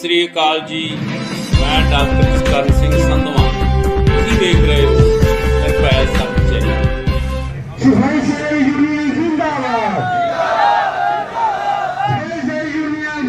ਸ੍ਰੀ ਅਕਾਲ ਜੀ। ਮੈਂ ਡਾਕਟਰ ਕਰਨ ਸਿੰਘ ਸੰਧਵਾ। ਤੁਸੀਂ ਦੇਖ ਰਹੇ ਹੋ ਨਿਰਭੈ ਸੱਚੇ ਸਫ਼ਾਈ ਸੇ ਯੂਨੀਅਨ ਜਿੰਦਾਬਾਦ ਸਫ਼ਾਈ ਸੇ ਯੂਨੀਅਨ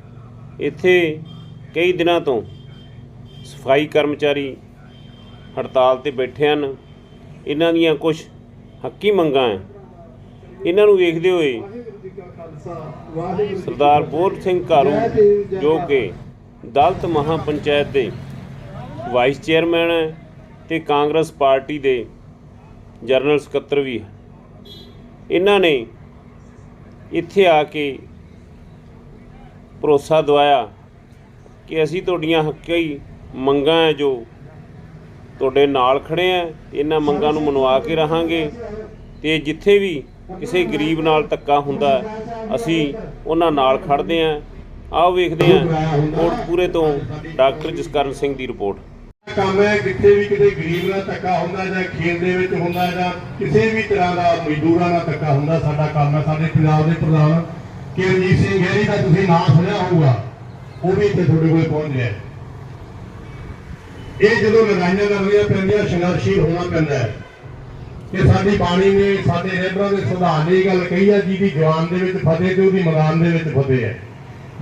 ਇੱਥੇ ਕਈ ਦਿਨਾਂ ਤੋਂ ਸਫ਼ਾਈ ਕਰਮਚਾਰੀ ਹੜਤਾਲ ਤੇ ਬੈਠੇ ਹਨ। ਇਹਨਾਂ ਦੀਆਂ ਕੁਝ ਹੱਕੀ ਮੰਗਾਂ ਹੈ ਇਹਨਾਂ ਨੂੰ ਵੇਖਦੇ ਹੋਏ ਸਰਦਾਰ ਬੋਰ ਸਿੰਘ ਘਾਰੂ ਜੋ ਕਿ ਦਲਤ ਮਹਾਪੰਚਾਇਤ ਦੇ ਵਾਈਸ ਚੇਅਰਮੈਨ ਹੈ ਤੇ ਕਾਂਗਰਸ ਪਾਰਟੀ ਦੇ ਜਨਰਲ ਸਕੱਤਰ ਵੀ ਹੈ। ਇਹਨਾਂ ਨੇ ਇੱਥੇ ਆ ਕੇ ਭਰੋਸਾ ਦਵਾਇਆ ਕਿ ਅਸੀਂ ਤੁਹਾਡੀਆਂ ਹੱਕੀ ਮੰਗਾਂ ਹੈ ਜੋ ਤੁਹਾਡੇ ਨਾਲ ਖੜੇ ਆ ਇਹਨਾਂ ਮੰਗਾਂ ਨੂੰ ਮਨਵਾ ਕੇ ਰਹਾਂਗੇ ਤੇ ਜਿੱਥੇ ਵੀ ਕਿਸੇ ਗਰੀਬ ਨਾਲ ਧੱਕਾ ਹੁੰਦਾ ਅਸੀਂ ਉਹਨਾਂ ਨਾਲ ਖੜਦੇ ਆ ਆਓ ਵੇਖਦੇ ਆ ਕੋਟਪੂਰੇ ਤੋਂ ਡਾਕਟਰ ਜਸਕਰਨ ਸਿੰਘ ਦੀ ਰਿਪੋਰਟ। ਕੰਮ ਹੈ ਜਿੱਥੇ ਵੀ ਕਿਤੇ ਗਰੀਬ ਨਾਲ ਧੱਕਾ ਹੁੰਦਾ ਜਾਂ ਖੇਤ ਦੇ ਵਿੱਚ ਹੁੰਦਾ ਜਾਂ ਕਿਸੇ ਵੀ ਤਰ੍ਹਾਂ ਦਾ ਮਜ਼ਦੂਰਾਂ ਨਾਲ ਧੱਕਾ ਹੁੰਦਾ, ਸਾਡਾ ਕੰਮ ਹੈ। ਸਾਡੇ ਪੰਜਾਬ ਦੇ ਪ੍ਰਧਾਨ ਕਿ ਰਣਜੀਤ ਸਿੰਘ ਗਹਿਰੀ ਦਾ ਤੁਸੀਂ ਨਾਮ ਸੁਣਿਆ ਹੋਊਗਾ, ਉਹ ਵੀ ਇੱਥੇ ਤੁਹਾਡੇ ਕੋਲ ਪਹੁੰਚ ਗਿਆ। ਇਹ ਜਦੋਂ ਲੜਾਈਆਂ ਲੜਨੀਆਂ ਪੈਂਦੀਆਂ, ਸੰਘਰਸ਼ੀਲ ਹੋਣਾ ਪੈਂਦਾ ਹੈ। ਕਿ ਸਾਡੀ ਬਾਣੀ ਨੇ ਸਾਡੇ ਰਹਿਬਰਾਂ ਦੇ ਸੁਧਾਰ ਨੇ ਇਹ ਗੱਲ ਕਹੀ ਹੈ, ਜਿਹਦੀ ਜਵਾਨ ਦੇ ਵਿੱਚ ਫਤਿਹ ਤੇ ਉਹਦੀ ਮੈਦਾਨ ਦੇ ਵਿੱਚ ਫਤਿਹ ਹੈ।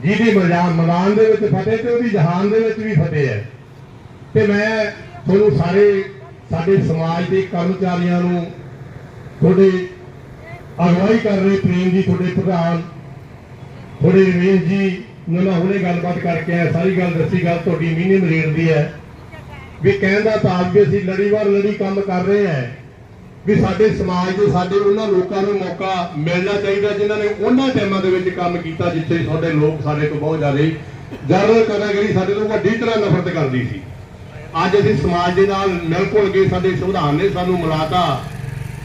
ਜਿਹਦੀ ਮੈਦਾਨ ਮੈਦਾਨ ਦੇ ਵਿੱਚ ਫਤਿਹ ਤੇ ਉਹਦੀ ਜਹਾਨ ਦੇ ਵਿੱਚ ਵੀ ਫਤਿਹ ਹੈ। ਤੇ ਮੈਂ ਤੁਹਾਨੂੰ ਸਾਰੇ ਸਾਡੇ ਸਮਾਜ ਦੇ ਕਰਮਚਾਰੀਆਂ ਨੂੰ ਤੁਹਾਡੇ ਅਗਵਾਈ ਕਰ ਰਹੇ ਪ੍ਰੇਮ ਜੀ, ਤੁਹਾਡੇ ਪ੍ਰਧਾਨ ਹੁਣੇ ਰਮੇਸ਼ ਜੀ ਨੂੰ ਮੈਂ ਹੁਣੇ ਗੱਲਬਾਤ ਕਰਕੇ ਆਇਆ ਸਾਰੀ ਗੱਲ ਦੱਸੀ, ਗੱਲ ਤੁਹਾਡੀ ਮੀਨੇ ਮਰੇੜ ਦੀ ਹੈ। ਵੀ ਕਹਿਣ ਦਾ ਭਾਵ ਵੀ ਅਸੀਂ ਲੜੀਵਾਰ ਲੜੀ ਕੰਮ ਕਰ ਰਹੇ ਹਾਂ। ਵੀ ਸਾਡੇ ਸਮਾਜ ਦੇ, ਸਾਡੇ ਉਹਨਾਂ ਲੋਕਾਂ ਨੂੰ ਮੌਕਾ ਮਿਲਣਾ ਚਾਹੀਦਾ ਜਿਨ੍ਹਾਂ ਨੇ ਉਹਨਾਂ ਟਾਈਮਾਂ ਦੇ ਵਿੱਚ ਕੰਮ ਕੀਤਾ ਜਿੱਥੇ ਸਾਡੇ ਲੋਕ ਸਾਡੇ ਤੋਂ ਬਹੁਤ ਜ਼ਿਆਦਾ ਜਨਰਲ ਕੈਟਾਗਰੀ ਸਾਡੇ ਤੋਂ ਵੱਡੀ ਤਰ੍ਹਾਂ ਨਫ਼ਰਤ ਕਰਦੀ ਸੀ। ਅੱਜ ਅਸੀਂ ਸਮਾਜ ਦੇ ਨਾਲ ਮਿਲ ਘੁਲ ਕੇ ਸਾਡੇ ਸੰਵਿਧਾਨ ਨੇ ਸਾਨੂੰ ਮਿਲਾਤਾ।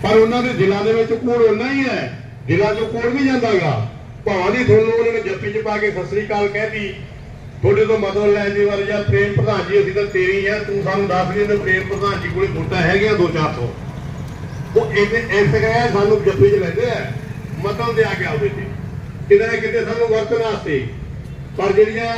ਪਰ ਉਹਨਾਂ ਦੇ ਦਿਲਾਂ ਦੇ ਵਿੱਚ ਕੋੜ ਉਹਨਾਂ ਹੀ ਹੈ। ਦਿਲਾਂ 'ਚੋਂ ਕੋੜ ਨਹੀਂ ਜਾਂਦਾਗਾ। ਭਾਵੇਂ ਤੁਹਾਨੂੰ ਉਹਨਾਂ ਨੇ ਜੱਫੀ 'ਚ ਪਾ ਕੇ ਸਤਿ ਸ੍ਰੀ ਅਕਾਲ ਕਹਿਤੀ। ਤੁਹਾਡੇ ਤੋਂ ਮਦਦ ਲੈਣ ਦੀ ਵਾਰ ਜਾਂ ਪ੍ਰੇਮ ਪ੍ਰਧਾਨ ਜੀ, ਅਸੀਂ ਤਾਂ ਤੇਰੀ ਆ, ਤੂੰ ਸਾਨੂੰ ਦੱਸ ਨਹੀਂ ਤੇ ਪ੍ਰੇਮ ਪ੍ਰਧਾਨ ਜੀ ਕੋਲੇ ਵੋਟਾਂ ਹੈਗੀਆਂ ਦੋ ਚਾਰ ਸੌ। ਉਹ ਇਹਦੇ ਇਸ ਗਏ ਸਾਨੂੰ ਜੱਫੀ 'ਚ ਲੈਂਦੇ ਆ ਮਤਲਬ ਦੇ ਆ ਕੇ ਆਉਂਦੇ ਸੀ ਕਿਤੇ ਨਾ ਕਿਤੇ ਸਾਨੂੰ ਵਰਤਣ ਵਾਸਤੇ। ਪਰ ਜਿਹੜੀਆਂ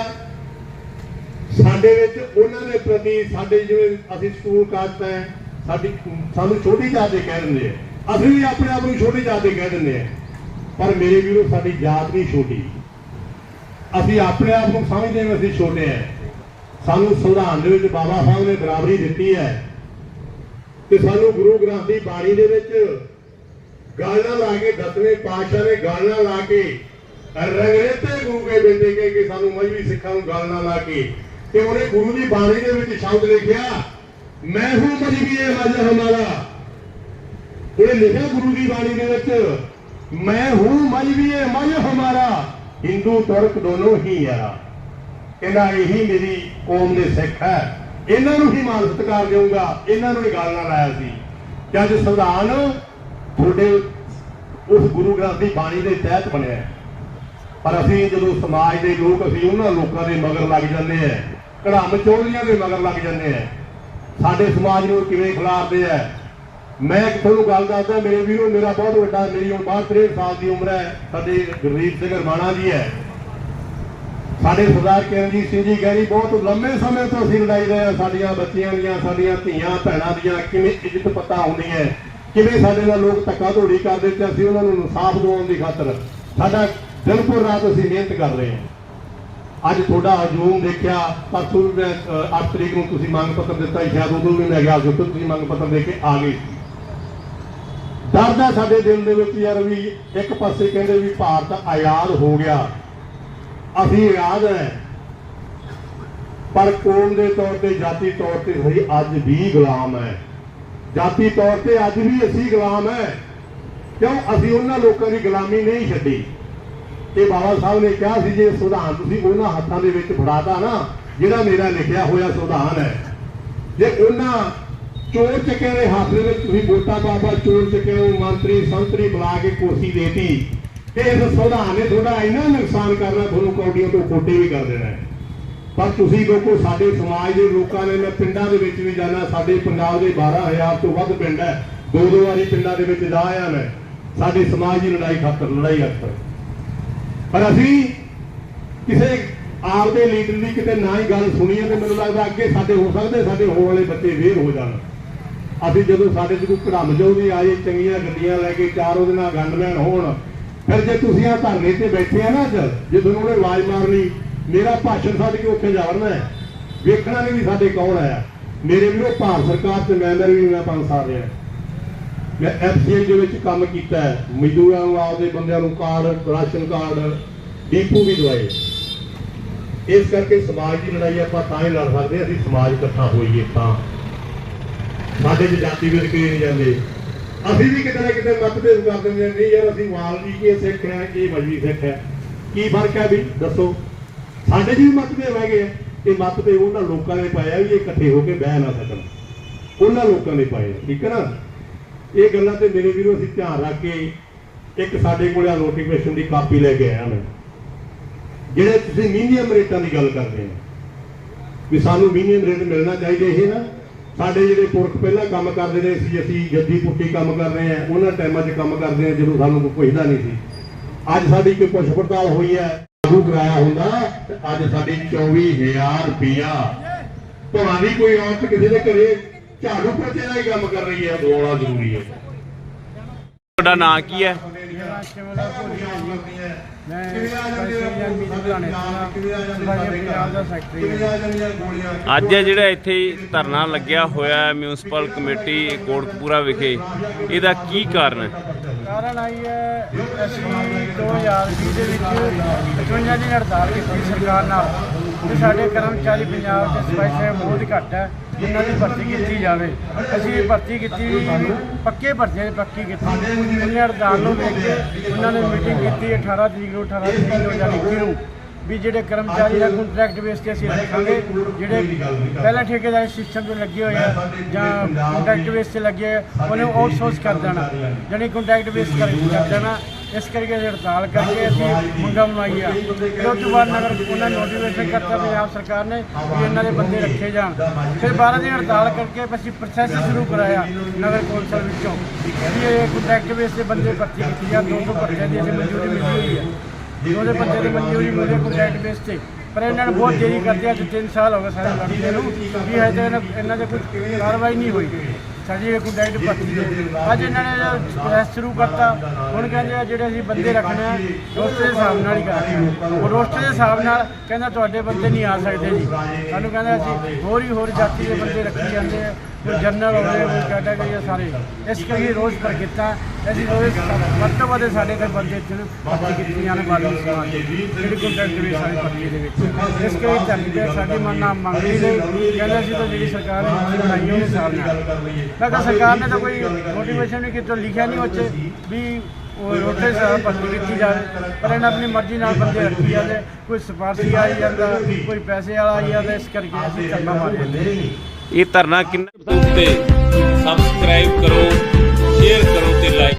ਸਾਡੇ ਵਿੱਚ ਉਹਨਾਂ ਦੇ ਪ੍ਰਤੀ ਸਾਡੇ ਜਿਵੇਂ ਅਸੀਂ ਸਕੂਲ ਕਾਸਟ ਹੈ ਸਾਡੀ, ਸਾਨੂੰ ਛੋਟੀ ਜਾਤ ਦੇ ਕਹਿ ਦਿੰਦੇ ਆ। ਅਸੀਂ ਵੀ ਆਪਣੇ ਆਪ ਨੂੰ ਛੋਟੀ ਜਾਤ ਦੇ ਕਹਿ ਦਿੰਦੇ ਆ। ਪਰ ਮੇਰੇ ਵੀਰੋ, ਸਾਡੀ ਜਾਤ ਨਹੀਂ ਛੋਟੀ। ਅਸੀਂ ਆਪਣੇ ਆਪ ਨੂੰ ਸਮਝਦੇ ਹਾਂ ਅਸੀਂ ਛੋਟੇ ਆ ਸਾਨੂੰ ਸੰਵਿਧਾਨ ਦੇ ਵਿੱਚ ਬਾਬਾ ਸਾਹਿਬ ਨੇ ਬਰਾਬਰੀ ਦਿੱਤੀ ਹੈ। ਤੇ ਸਾਨੂੰ ਗੁਰੂ ਗ੍ਰੰਥ ਦੀ ਬਾਣੀ ਦੇ ਵਿੱਚ ਗੱਲ ਨਾਲ ਲਾ ਕੇ, ਦਸਵੇਂ ਪਾਤਸ਼ਾਹ ਨੇ ਗੱਲ ਲਾ ਕੇ ਰੰਗਰੇਤੇ ਗੁਰੂ ਕੇ ਬੇਟੇ ਕੇ ਕਿ ਸਾਨੂੰ ਮਜਬੀ ਸਿੱਖਾਂ ਨੂੰ ਗੱਲ ਨਾਲ ਲਾ ਕੇ ਤੇ ਉਹਨੇ ਗੁਰੂ ਦੀ ਬਾਣੀ ਦੇ ਵਿੱਚ ਸ਼ਬਦ ਲਿਖਿਆ, ਮੈਂ ਹੂੰ ਮਜਬੀ ਇਹ ਮਜ ਹਮਾਰਾ। ਉਹਨੇ ਲਿਖਿਆ ਗੁਰੂ ਦੀ ਬਾਣੀ ਦੇ ਵਿੱਚ ਮੈਂ ਹੂੰ ਮਜਬੀ ਇਹ ਮਜ ਹਮਾਰਾ ਹਿੰਦੂ ਤੁਰਕ ਦੋਨੋਂ ਹੀ ਆ ਕਹਿੰਦਾ ਇਹੀ ਮੇਰੀ ਕੌਮ ਦੇ ਸਿੱਖ ਹੈ ਇਹਨਾਂ ਨੂੰ ਹੀ ਮਾਨ ਸਤਿਕਾਰ ਦੇਊਗਾ ਇਹਨਾਂ ਨੂੰ ਹੀ ਗੱਲ ਨਾਲ ਆਇਆ ਸੀ ਕਿ ਅੱਜ ਸੰਵਿਧਾਨ ਤੁਹਾਡੇ ਉਸ ਗੁਰੂ ਗ੍ਰੰਥ ਦੀ ਬਾਣੀ ਦੇ ਤਹਿਤ ਬਣਿਆ ਪਰ ਅਸੀਂ ਜਦੋਂ ਸਮਾਜ ਦੇ ਲੋਕ ਅਸੀਂ ਉਹਨਾਂ ਲੋਕਾਂ ਦੇ ਮਗਰ ਲੱਗ ਜਾਂਦੇ ਆ ਕੜਾਮ ਚੋਰੀਆਂ ਦੇ ਮਗਰ ਲੱਗ ਜਾਂਦੇ ਆ ਸਾਡੇ ਸਮਾਜ ਨੂੰ ਕਿਵੇਂ ਖਿਲਾਰਦੇ ਆ ਮੈਂ ਇੱਕ ਤੁਹਾਨੂੰ ਗੱਲ ਦੱਸਦਾ, ਮੇਰੇ ਵੀਰੋ, ਮੇਰਾ ਬਹੁਤ ਵੱਡਾ, ਮੇਰੀ ਹੁਣ 62 ਸਾਲ ਦੀ ਉਮਰ ਹੈ, ਸਾਡੇ ਗੁਰਦੀਪ ਸਿੰਘ ਰਮਾਣਾ ਜੀ ਹੈ। ਸਾਡੇ ਸਰਦਾਰ ਕਿਰਨਜੀਤ ਸਿੰਘ ਜੀ ਗੈਰੀ ਬਹੁਤ ਲੰਮੇ ਸਮੇਂ ਤੋਂ ਅਸੀਂ ਲੜਾਈ ਰਹੇ ਹਾਂ, ਸਾਡੀਆਂ ਬੱਚੀਆਂ ਦੀਆਂ, ਸਾਡੀਆਂ ਧੀਆਂ, ਭੈਣਾਂ ਦੀਆਂ, ਕਿਵੇਂ ਇੱਜ਼ਤ ਪਤਾ ਹੁੰਦੀ ਹੈ, ਕਿਵੇਂ ਸਾਡੇ ਨਾਲ ਲੋਕ ਧੱਕਾ ਧੋੜੀ ਕਰਦੇ ਤੇ ਅਸੀਂ ਉਹਨਾਂ ਨੂੰ ਇਨਸਾਫ ਦਿਵਾਉਣ ਦੀ ਖਾਤਰ ਸਾਡਾ ਦਿਨ ਰਾਤ ਅਸੀਂ ਮਿਹਨਤ ਕਰ ਰਹੇ ਹਾਂ। ਅੱਜ ਤੁਹਾਡਾ ਹਜੂਮ ਦੇਖਿਆ, ਪਰਸੋਂ ਵੀ ਮੈਂ 8 ਤਰੀਕ ਨੂੰ ਤੁਸੀਂ ਮੰਗ ਪੱਤਰ ਦਿੱਤਾ ਸ਼ਾਇਦ ਉਦੋਂ ਵੀ ਮੈਂ ਗਿਆ ਜਦੋਂ ਤੁਸੀਂ ਮੰਗ ਪੱਤਰ ਦੇ ਕੇ ਆ ਗਏ ਸੀ ਸਾਡੇ ਦਿਲ ਦੇ ਵਿੱਚ ਯਾਰ ਵੀ ਇੱਕ ਪਾਸੇ ਕਹਿੰਦੇ ਵੀ ਭਾਰਤ ਆਜ਼ਾਦ ਹੋ ਗਿਆ। ਅਸੀਂ ਆਜ਼ਾਦ ਹੈ। ਪਰ ਕੌਮ ਦੇ ਤੌਰ ਤੇ, ਜਾਤੀ ਤੌਰ ਤੇ ਅਸੀਂ ਅੱਜ ਵੀ ਗੁਲਾਮ ਹੈ। ਜਾਤੀ ਤੌਰ ਤੇ ਅੱਜ ਵੀ ਅਸੀਂ ਗੁਲਾਮ ਹੈ। ਕਿਉਂ? ਅਸੀਂ ਉਹਨਾਂ ਲੋਕਾਂ ਦੀ ਗੁਲਾਮੀ ਨਹੀਂ ਛੱਡੀ। ਇਹ ਬਾਬਾ ਸਾਹਿਬ ਨੇ ਕਿਹਾ ਸੀ, ਜੇ ਸੰਵਿਧਾਨ ਤੁਸੀਂ ਉਹਨਾਂ ਹੱਥਾਂ ਦੇ ਵਿੱਚ ਫੜਾਤਾ ਨਾ, ਜਿਹੜਾ ਮੇਰਾ ਲਿਖਿਆ ਹੋਇਆ ਸੰਵਿਧਾਨ ਹੈ, ਜੇ ਉਹਨਾਂ ਚੋਰ ਚੱਕਿਆਂ ਦੇ ਹੱਥ ਦੇ ਵਿੱਚ ਤੁਸੀਂ ਵੋਟਾਂ ਬਾਬਾ ਚੋਰ ਚੱਕਿਆਂ ਨੂੰ ਮੰਤਰੀ, ਸੰਤਰੀ ਬੁਲਾ ਕੇ ਕੋਸ਼ੀ ਦੇਤੀ। ਤੇ ਇਸ ਸੰਵਿਧਾਨ ਨੇ ਤੁਹਾਡਾ ਇੰਨਾ ਨੁਕਸਾਨ ਕਰਨਾ, ਤੁਹਾਨੂੰ ਕੌਡੀਆਂ ਤੋਂ ਕੋਟੇ ਵੀ ਕਰ ਦੇਣਾ ਪਰ ਤੁਸੀਂ ਲੋਕੋ, ਸਾਡੇ ਸਮਾਜ ਦੇ ਲੋਕਾਂ ਨੇ, ਮੈਂ ਪਿੰਡਾਂ ਦੇ ਵਿੱਚ ਵੀ ਜਾਣਾ ਸਾਡੇ ਪੰਜਾਬ ਦੇ 12000 ਤੋਂ ਵੱਧ ਪਿੰਡ ਹੈ। ਦੋ ਦੋ ਵਾਰੀ ਪਿੰਡਾਂ ਦੇ ਵਿੱਚ ਜਾ ਆਇਆ ਮੈਂ। ਸਾਡੇ ਸਮਾਜ ਦੀ ਲੜਾਈ ਖਾਤਰ ਲੜਾਈ ਖਾਤਰ। ਪਰ ਅਸੀਂ ਕਿਸੇ ਆਪਦੇ ਲੀਡਰ ਦੀ ਕਿਤੇ ਨਾ ਹੀ ਗੱਲ ਸੁਣੀ ਹੈ ਤੇ ਮੈਨੂੰ ਲੱਗਦਾ ਅੱਗੇ ਸਾਡੇ ਹੋ ਸਕਦੇ, ਸਾਡੇ ਹੋਣ ਵਾਲੇ ਬੱਚੇ ਵੇਰ ਹੋ ਜਾਣ। ਅਸੀਂ ਜਦੋਂ ਸਾਡੇ ਚ ਕੋਈ ਘੜਮ ਆਏ ਚੰਗੀਆਂ ਗੱਡੀਆਂ ਲੈ ਕੇ ਚਾਰ ਉਹਦੇ ਨਾਲ ਗੰਡਮੈਨ ਹੋਣ ਫਿਰ ਜੇ ਤੁਸੀਂ ਆ ਧਰਨੇ ਤੇ ਬੈਠੇ ਆ ਨਾ ਅੱਜ ਜੇ ਤੁਹਾਨੂੰ ਉਹਨੇ ਆਵਾਜ਼ ਮਾਰਨੀ ਮੇਰਾ ਭਾਸ਼ਣ ਛੱਡ ਕੇ ਉੱਥੇ ਜਾਵੜਨਾ ਹੈ। ਵੇਖਣਾ ਨਹੀਂ ਵੀ ਸਾਡੇ ਕੌਣ ਆਇਆ। ਮੇਰੇ ਵੀਰੋ ਭਾਰਤ ਸਰਕਾਰ ਤੇ ਮੈਂਬਰ ਵੀ ਮੈਂ ਪੰਜ ਸਾਲ ਰਿਹਾ ਮੈਂ ਐਫਸੀਆਈ ਦੇ ਵਿੱਚ ਕੰਮ ਕੀਤਾ ਹੈ। ਮਜ਼ਦੂਰਾਂ ਨੂੰ ਆਪਦੇ ਬੰਦਿਆਂ ਨੂੰ ਕਾਰਡ ਰਾਸ਼ਨ ਕਾਰਡ ਡੀਪੂ ਵੀ ਦਵਾਏ। ਇਸ ਕਰਕੇ ਸਮਾਜ ਦੀ ਲੜਾਈ ਆਪਾਂ ਤਾਂ ਹੀ ਲੜ ਸਕਦੇ ਹਾਂ, ਅਸੀਂ ਸਮਾਜ ਇਕੱਠਾ ਹੋਈਏ ਤਾਂ। ਸਾਡੇ 'ਚ ਜਾਤੀ ਵਿਰਕੇ ਨਹੀਂ ਜਾਂਦੇ? ਅਸੀਂ ਵੀ ਕਿਤੇ ਨਾ ਕਿਤੇ ਮਤਭੇਦ ਕਰ ਦਿੰਦੇ ਹਾਂ, ਨਹੀਂ ਯਾਰ ਅਸੀਂ ਵਾਲਮੀਕੀ ਸਿੱਖ ਹੈ ਇਹ ਮਜਬੀ ਸਿੱਖ ਹੈ ਕੀ ਫ਼ਰਕ ਹੈ ਵੀ? ਦੱਸੋ। ਸਾਡੇ 'ਚ ਵੀ ਮਤਭੇਦ ਹੈਗੇ ਆ ਇਹ ਮਤਭੇਦ ਉਹਨਾਂ ਲੋਕਾਂ ਨੇ ਪਾਇਆ ਵੀ ਇਹ ਇਕੱਠੇ ਹੋ ਕੇ ਬਹਿ ਨਾ ਸਕਣ। ਉਹਨਾਂ ਲੋਕਾਂ ਨੇ ਪਾਏ ਠੀਕ ਹੈ ਨਾ? ਇਹ ਗੱਲਾਂ ਤੇ ਮੇਰੇ ਵੀਰੋ ਅਸੀਂ ਧਿਆਨ ਰੱਖ ਕੇ ਇੱਕ ਸਾਡੇ ਕੋਲ ਆ ਨੋਟੀਫਿਕੇਸ਼ਨ ਦੀ ਕਾਪੀ ਲੈ ਕੇ ਆਇਆ ਮੈਂ। ਜਿਹੜੇ ਤੁਸੀਂ ਮੀਨੀਅਮ ਰੇਟਾਂ ਦੀ ਗੱਲ ਕਰਦੇ ਆ ਵੀ ਸਾਨੂੰ ਮੀਨੀਅਮ ਰੇਟ ਮਿਲਣਾ ਚਾਹੀਦਾ ਇਹ ਨਾ ਸਾਡੇ ਜਿਹੜੇ ਪੁਰਖ ਪਹਿਲਾਂ ਕੰਮ ਕਰਦੇ ਨੇ ਸੀ, ਅਸੀਂ ਜੱਦੀ ਪੁੱਟੀ ਕੰਮ ਕਰ ਰਹੇ ਆ ਉਹਨਾਂ ਟਾਈਮਾਂ 'ਚ ਕੰਮ ਕਰਦੇ ਆ ਜਦੋਂ ਸਾਨੂੰ ਕੋਈ ਪੁੱਛਦਾ ਨਹੀਂ ਸੀ। ਅੱਜ ਸਾਡੀ ਕੋਈ ਪੁੱਛ ਪੜਤਾਲ ਹੋਈ ਹੈ ਲਾਗੂ ਕਰਾਇਆ ਹੁੰਦਾ, ਤੇ ਅੱਜ ਸਾਡੀ 24000 ਰੁਪਿਆ ਤੁਹਾਡੀ ਕੋਈ ਔਰਤ ਕਿਸੇ ਦੇ ਘਰੇ ਝਾੜੂ ਪੋਚੇ ਦਾ ਹੀ ਕੰਮ ਕਰ ਰਹੀ ਹੈ ਦੋਣਾ ਜ਼ਰੂਰੀ ਹੈ। ਤੁਹਾਡਾ ਨਾਂ ਕੀ ਹੈ? ਮੈਂ ਪ੍ਰੈਸੀਡੈਂਟ ਮੀਟਿੰਗ ਬੁਲਾਣੇ ਪੰਜਾਬ ਦਾ ਸੈਕਟਰੀ ਅੱਜ ਜਿਹੜਾ ਇੱਥੇ ਧਰਨਾ ਲੱਗਿਆ ਹੋਇਆ ਹੈ ਮਿਊਨਿਸਪਲ ਕਮੇਟੀ ਕੋਟਕਪੂਰਾ ਵਿਖੇ। ਇਹਦਾ ਕੀ ਕਾਰਨ ਹੈ? ਕਾਰਨ ਆਈ ਹੈ, ਅਸੀਂ 2020 ਦੇ ਵਿੱਚ 55 ਦੀ ਹੜਤਾਲ ਕੀਤੀ ਸਰਕਾਰ ਨਾਲ। ਤੇ ਸਾਡੇ ਕਰਮਚਾਰੀ ਪੰਜਾਬ ਦੇ ਸਪੈਸ਼ਲ ਬਹੁਤ ਘੱਟ ਹੈ, ਜਿਨ੍ਹਾਂ ਦੀ ਭਰਤੀ ਕੀਤੀ ਜਾਵੇ। ਅਸੀਂ ਭਰਤੀ ਕੀਤੀ, ਪੱਕੇ ਭਰਤੀ ਦੀ ਪੱਕੀ ਕੀਤੀ। ਉਹਨਾਂ ਹੜਤਾਲ ਨੂੰ ਦੇਖ ਕੇ ਉਹਨਾਂ ਨੇ ਮੀਟਿੰਗ ਕੀਤੀ 18 ਤਰੀਕ ਨੂੰ 18 ਤਰੀਕ ਨੂੰ ਯਾਨੀ ਕਿ ਨੂੰ। ਵੀ ਜਿਹੜੇ ਕਰਮਚਾਰੀ ਦਾ ਕੰਟਰੈਕਟ ਬੇਸ ਤੇ ਅਸੀਂ ਰੱਖਾਂਗੇ, ਜਿਹੜੇ ਪਹਿਲਾਂ ਠੇਕੇਦਾਰ ਸਿਸਟਮ ਤੇ ਲੱਗੇ ਹੋਏ ਆ, ਜਾਂ ਕੰਟਰੈਕਟ ਬੇਸ ਤੇ ਲੱਗੇ ਹੋਏ ਉਹਨੂੰ ਆਊਟਸੋਰਸ ਕਰ ਦੇਣਾ। ਜਾਣੀ ਕੰਟਰੈਕਟ ਬੇਸ ਕਰ ਕਰ ਦੇਣਾ। ਇਸ ਕਰਕੇ ਹੜਤਾਲ ਕਰਕੇ ਅਸੀਂ ਮੰਗਾਂ ਬਣਾਈ ਫਿਰ ਉਸ ਤੋਂ ਬਾਅਦ ਨਗਰ ਉਹਨਾਂ ਨੋਟੀਫਿਕੇਸ਼ਨ ਕਰਤਾ ਪੰਜਾਬ ਸਰਕਾਰ ਨੇ ਵੀ ਇਹਨਾਂ ਦੇ ਬੰਦੇ ਰੱਖੇ ਜਾਣ। ਫਿਰ 12 ਦਿਨ ਹੜਤਾਲ ਕਰਕੇ ਅਸੀਂ ਪ੍ਰੋਸੈਸ ਸ਼ੁਰੂ ਕਰਾਇਆ ਨਗਰ ਕੌਂਸਲ ਵਿੱਚੋਂ ਵੀ ਇਹ ਕੰਟਰੈਕਟ ਬੇਸ ਤੇ ਬੰਦੇ ਭਰਤੀ ਕੀਤੀ ਜਾਂ 200 ਭਰਤੀਆਂ ਦੀ ਅਸੀਂ ਮਨਜ਼ੂਰੀ ਮਿਲੀ ਹੋਈ ਹੈ ਉਹਦੇ ਬੰਦੇ ਦੀ ਮਨਜ਼ੂਰੀ ਮਿਲੀ ਕੰਟਰੈਕਟ ਬੇਸ ਤੇ। ਪਰ ਇਹਨਾਂ ਨੇ ਬਹੁਤ ਦੇਰੀ ਕਰਦੀ ਅੱਜ 3 ਸਾਲ ਹੋ ਗਏ ਸਾਰੇ ਲੜਦੇ ਨੂੰ, ਵੀ ਹੈ ਇਹਨਾਂ ਦੇ ਕੋਈ ਕਾਰਵਾਈ ਨਹੀਂ ਹੋਈ। ਸਾਡੀ ਇਹ ਕੰਟਰੈਕਟ ਭਰਤੀ ਦੇ ਅੱਜ ਇਹਨਾਂ ਨੇ ਪ੍ਰੈਸ ਸ਼ੁਰੂ ਕਰਤਾ, ਹੁਣ ਕਹਿੰਦੇ ਆ ਜਿਹੜੇ ਅਸੀਂ ਬੰਦੇ ਰੱਖਣੇ ਆ, ਰੋਸਟਰ ਦੇ ਹਿਸਾਬ ਨਾਲ ਹੀ ਕਰਾਂਗੇ। ਉਹ ਰੋਸਟਰ ਦੇ ਹਿਸਾਬ ਨਾਲ ਕਹਿੰਦਾ ਤੁਹਾਡੇ ਬੰਦੇ ਨਹੀਂ ਆ ਸਕਦੇ ਜੀ। ਸਾਨੂੰ ਕਹਿੰਦਾ ਅਸੀਂ ਹੋਰ ਹੀ ਹੋਰ ਜਾਤੀ ਦੇ ਬੰਦੇ ਰੱਖੀ ਜਾਂਦੇ ਆ। ਕੋਈ ਜਨਰਲ ਹੋ ਕੋਈ ਕੈਟਾਗਰੀ ਆ ਸਾਰੇ। ਇਸ ਕਰਕੇ ਰੋਜ਼ ਪਰ ਕੀਤਾ। ਅਸੀਂ ਰੋਜ਼ ਵੱਧ ਤੋਂ ਵੱਧ ਸਾਡੇ ਕੋਲ ਬੰਦੇ ਇੱਥੇ ਭਰਤੀ ਕੀਤੀਆਂ ਨੇ ਬਾਕੀ ਸਮਾਜ ਜਿਹੜੀ ਕੰਟਰੈਕਟ ਵੀ ਸਾਡੀ ਭਰਤੀ ਦੇ ਵਿੱਚ। ਇਸ ਕਰਕੇ ਧਰਤੀ ਸਾਡੀ ਮੰਨਾ ਮੰਗ ਨਹੀਂ ਕਹਿੰਦੇ ਸੀ ਤਾਂ ਜਿਹੜੀ ਸਰਕਾਰ ਨੇ ਬਣਾਈ ਉਹਦੇ ਹਿਸਾਬ ਨਾਲ। ਮੈਂ ਕਿਹਾ ਸਰਕਾਰ ਨੇ ਤਾਂ ਕੋਈ ਮੋਟੀਵੇਸ਼ਨ ਨਹੀਂ ਕੀਤੀ ਲਿਖਿਆ ਨਹੀਂ ਉੱਥੇ ਵੀ ਉਹ ਰੋਟੇ ਸਾਰਾ ਭਰਤੀ ਕੀਤੀ ਜਾਵੇ। ਪਰ ਇਹਨਾਂ ਆਪਣੀ ਮਰਜ਼ੀ ਨਾਲ ਬੰਦੇ ਰੱਖੀ ਜਾਂਦੇ। ਕੋਈ ਸਿਫਾਰਸ਼ੀ ਆਈ ਜਾਂਦਾ, ਕੋਈ ਪੈਸੇ ਵਾਲਾ ਆਈ ਜਾਂਦਾ, ਇਸ ਕਰਕੇ ਅਸੀਂ ਧਰਨਾ ਮਾਰ ਇਹ ਧਰਨਾ ਕਿੰਨਾ ਤੇ ਸਬਸਕ੍ਰਾਈਬ ਕਰੋ ਸ਼ੇਅਰ ਕਰੋ ਤੇ ਲਾਈਕ